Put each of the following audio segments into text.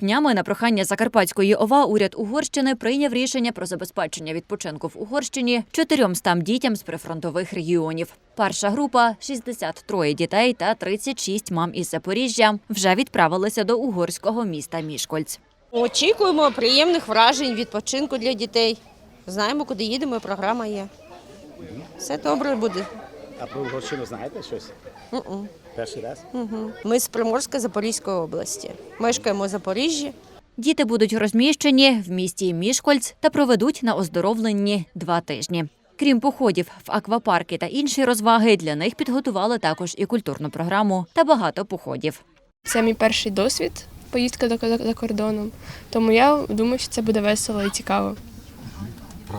Днями на прохання Закарпатської ОВА уряд Угорщини прийняв рішення про забезпечення відпочинку в Угорщині 400 дітям з прифронтових регіонів. Перша група 63 дітей та 36 мам із Запоріжжя вже відправилися до угорського міста Мішкольц. Очікуємо приємних вражень, відпочинку для дітей. Знаємо, куди їдемо, програма є. Все добре буде. А про Угорщину знаєте щось? Мгм. Перший раз? Мгм. Ми з Приморська Запорізької області. Мешкаємо в Запоріжжі. Діти будуть розміщені в місті Мішкольц та проведуть на оздоровленні два тижні. Крім походів в аквапарки та інші розваги, для них підготували також і культурну програму та багато походів. Це мій перший досвід поїздка до за кордоном. Тому я думаю, що це буде весело і цікаво.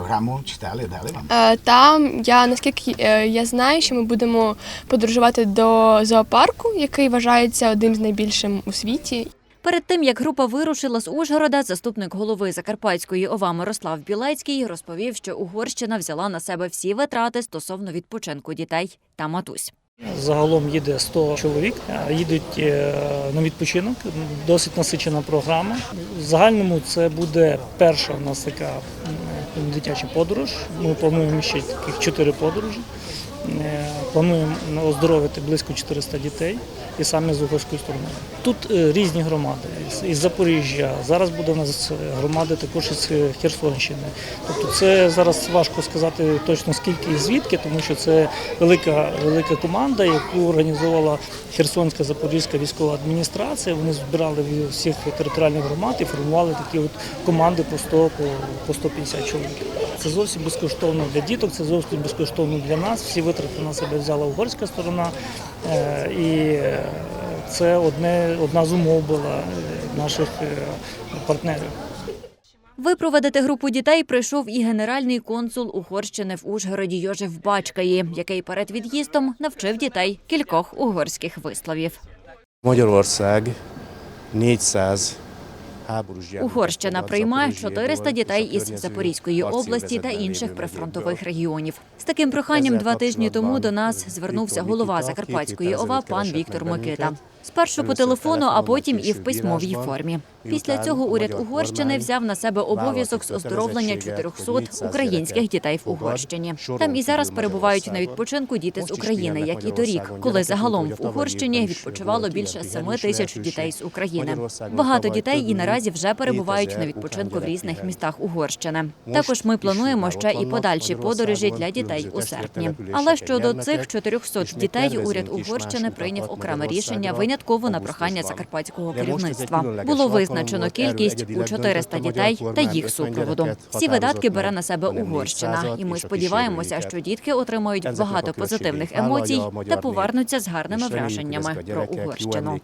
Програму читали, дали вам? Е, Там я наскільки е, я знаю, що ми будемо подорожувати до зоопарку, який вважається одним з найбільшим у світі. Перед тим як група вирушила з Ужгорода, заступник голови Закарпатської ОВА Мирослав Білецький розповів, що Угорщина взяла на себе всі витрати стосовно відпочинку дітей та матусь. Загалом їде 100 чоловік, їдуть е, на відпочинок. Досить насичена програма. В загальному це буде перша у нас така дитяча подорож. Ми плануємо ще таких чотири подорожі. Е, Плануємо оздоровити близько 400 дітей і саме з угорської сторони. Тут е, різні громади із- Запоріжжя. Зараз буде у нас громади також із Херсонщини. Тобто це зараз важко сказати точно скільки і звідки, тому що це велика велика команда, яку організувала Херсонська Запорізька військова адміністрація. Вони збирали всіх територіальних громад і формували такі от команди по 100, по, по 150 чоловік. Це зовсім безкоштовно для діток, це зовсім безкоштовно для нас. Всі витрати на себе взяла угорська сторона. Е, І це одне, одна з умов була е, наших е, партнерів. Випровадити групу дітей прийшов і генеральний консул Угорщини в Ужгороді Йожев Бачкаї, який перед від'їздом навчив дітей кількох угорських висловів. Magyarország 400 háborús gyermeket Угорщина приймає Запоріжжя, 400 дітей із Запорізької області та інших прифронтових регіонів. З таким проханням два тижні тому до нас звернувся голова Закарпатської ОВА пан Віктор Микита. Спершу по телефону, а потім і в письмовій формі. Після цього уряд Угорщини взяв на себе обов'язок з оздоровлення kötelezettséget, 400 українських дітей в Угорщині. Там і зараз перебувають на відпочинку діти з України, як і торік, коли загалом в Угорщині відпочивало більше ilyen 7 тисяч дітей з України. Багато дітей і наразі вже перебувають на відпочинку в різних містах Угорщини. Також ми плануємо ще і подальші подорожі для дітей у серпні. Але щодо цих 400 дітей уряд Угорщини прийняв окреме рішення винятково на прохання закарпатського керівництва. Було визначено кількість у egyedileg 400 дітей та їх супроводу. Всі видатки бере на себе Угорщина, і ми сподіваємося, що дітки отримають багато позитивних емоцій та повернуться з гарними враженнями про Угорщину.